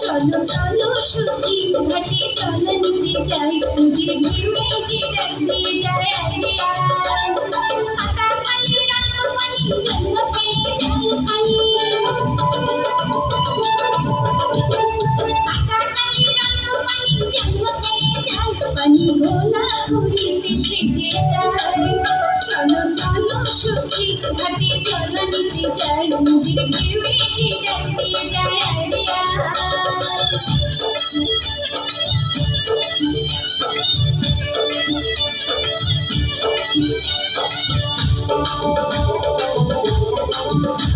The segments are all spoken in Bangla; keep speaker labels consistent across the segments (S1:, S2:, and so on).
S1: চলো চলো সখী ঘাটে জল নিতে যাই নদীর ঢেউয়ে যে ডাক দিয়ে যায় চলো চলো সখী ঘাটে জল নিতে যাই নদীর ঢেউয়ে যে দিয়ে যায় Oh, no.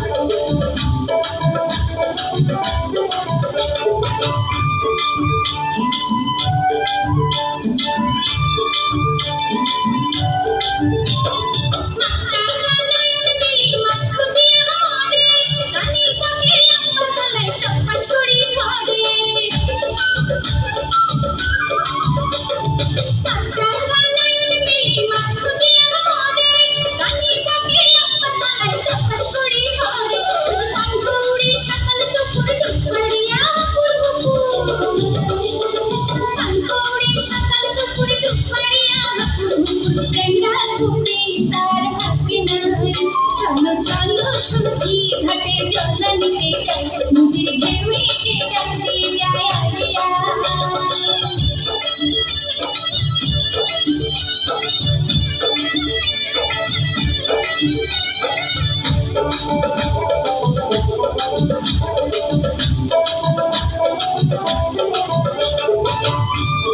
S1: তুমি তার হাতে নাই চলো চলো, সখী ঘাটে জল নিতে যাই নদীর ঢেউয়ে যে ডাক দিয়ে যায় আরে আয়। মাটির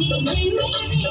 S1: সখী ঘাটে